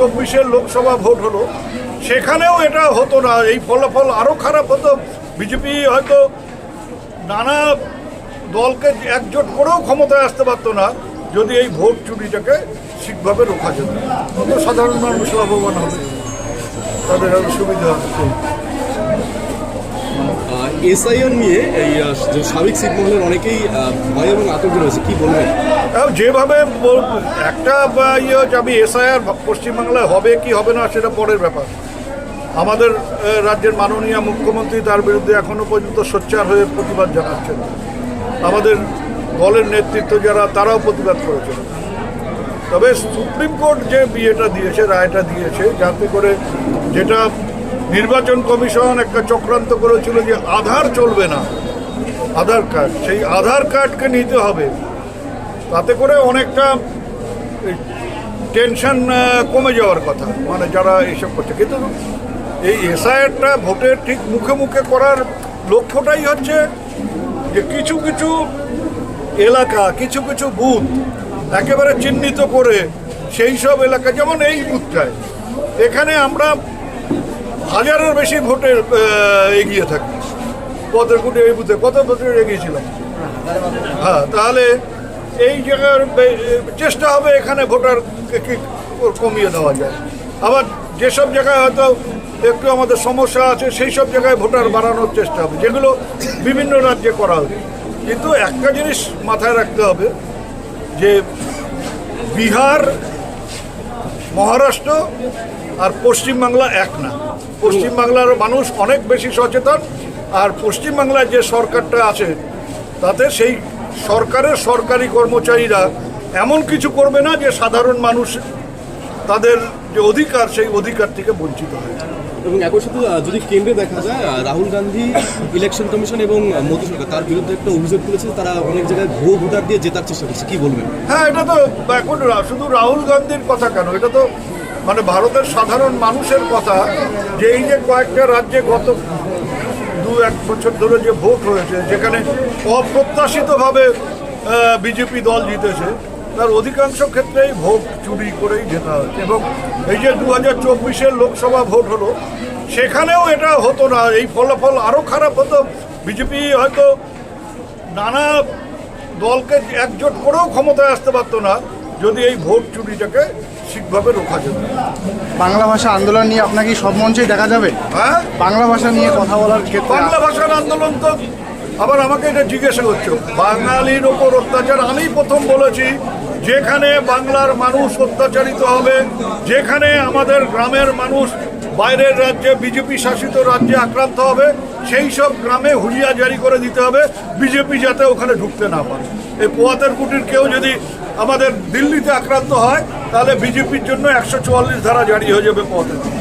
চব্বিশের লোকসভা ভোট হলো, সেখানেও এটা হতো না। এই ফলাফল আরও খারাপ হতো। বিজেপি হয়তো নানা দলকে একজোট করেও ক্ষমতায় আসতে পারতো না, যদি এই ভোট চুরিটাকে ঠিকভাবে রোখা যেত। সাধারণ মানুষ লাভবান হবে। তাদের সুবিধা হবে। এসআইআর নিয়ে এই সাবেক শিখ মহলের অনেকেই ভয় এবং আতঙ্কে রয়েছে, কি বলবেন? যেভাবে একটা ইয়ে হচ্ছে, আমি এসআইআর পশ্চিমবাংলায় হবে কি হবে না সেটা পরের ব্যাপার। আমাদের রাজ্যের মাননীয় মুখ্যমন্ত্রী তার বিরুদ্ধে এখনও পর্যন্ত সোচ্চার হয়ে প্রতিবাদ জানাচ্ছেন। আমাদের দলের নেতৃত্ব যারা, তারাও প্রতিবাদ করেছেন। তবে সুপ্রিম কোর্ট যে বিয়েটা দিয়েছে, রায়টা দিয়েছে, যাতে করে যেটা নির্বাচন কমিশন একটা চক্রান্ত করেছিল যে আধার চলবে না। আধার কার্ড, সেই আধার কার্ডকে নিতে হবে। তাতে করে অনেকটা টেনশন কমে যাওয়ার কথা। মানে যারা এসব করছে। কিন্তু এই এসআইআরটা ভোটের ঠিক মুখে মুখে করার লক্ষ্যটাই হচ্ছে যে কিছু কিছু এলাকা, কিছু কিছু বুথ একেবারে চিহ্নিত করে সেই সব এলাকা, যেমন এই বুথটায়। এখানে আমরা হাজারের বেশি ভোটে এগিয়ে থাকি কোটি এই বুথে কত ভোটের এগিয়েছিলাম। হ্যাঁ তাহলে এই জায়গার চেষ্টা হবে এখানে ভোটার কমিয়ে দেওয়া যায়। আবার যেসব জায়গায় হয়তো একটু আমাদের সমস্যা আছে, সেই সব জায়গায় ভোটার বাড়ানোর চেষ্টা হবে, যেগুলো বিভিন্ন রাজ্যে করা হবে কিন্তু একটা জিনিস মাথায় রাখতে হবে, যে বিহার, মহারাষ্ট্র আর পশ্চিমবাংলা এক না। পশ্চিমবাংলার মানুষ অনেক বেশি সচেতন আর পশ্চিমবাংলায় যে সরকারটা আছে তাতে সেই সরকারের সরকারি কর্মচারীরা এমন কিছু করবে না যে সাধারণ মানুষ তাদের যে অধিকার সেই অধিকার থেকে বঞ্চিত হয়। এবং একই সাথে যদি কেন্দ্রে দেখা যায় রাহুল গান্ধী ইলেকশন কমিশন এবং মোদী সরকার তার বিরুদ্ধে একটা অভিযোগ তুলেছে তারা অনেক জায়গায় ভুয়ো ভোটার দিয়ে জেতার চেষ্টা করছে। কি বলবেন? হ্যাঁ এটা তো এখন শুধু রাহুল গান্ধীর কথা কেন এটা তো মানে ভারতের সাধারণ মানুষের কথা যে এই যে কয়েকটা রাজ্যে গত দু এক বছর ধরে যে ভোট হয়েছে, যেখানে অপ্রত্যাশিতভাবে বিজেপি দল জিতেছে, তার অধিকাংশ ক্ষেত্রেই ভোট চুরি করেই জেতা হয়েছে এবং এই যে দু হাজার চব্বিশের লোকসভা ভোট হলো, সেখানেও এটা হতো না। এই ফলাফল আরও খারাপ হতো। বিজেপি হয়তো নানা দলকে একজোট করেও ক্ষমতায় আসতে পারতো না, যদি এই ভোট চুরিটাকে ঠিকভাবে রোখা যেত বাংলা ভাষা আন্দোলন নিয়ে আপনাকে সব মঞ্চেই দেখা যাবে? হ্যাঁ? বাংলা ভাষা নিয়ে কথা বলার ক্ষেত্রে বাংলা ভাষার আন্দোলন তো আবার আমাকে এটা জিজ্ঞাসা করছ। বাঙালির ওপর অত্যাচার আমি প্রথম বলেছি যেখানে বাংলার মানুষ অত্যাচারিত হবে যেখানে আমাদের গ্রামের মানুষ বাইরের রাজ্যে বিজেপি শাসিত রাজ্যে আক্রান্ত হবে সেই সব গ্রামে হুলিয়া জারি করে দিতে হবে বিজেপি যাতে ওখানে ঢুকতে না পারে। এই পোয়াতের কুটির কেউ যদি আমাদের দিল্লিতে আক্রান্ত হয় তাহলে বিজেপির জন্য একশো চুয়াল্লিশ ধারা জারি হয়ে যাবে পোয়াতের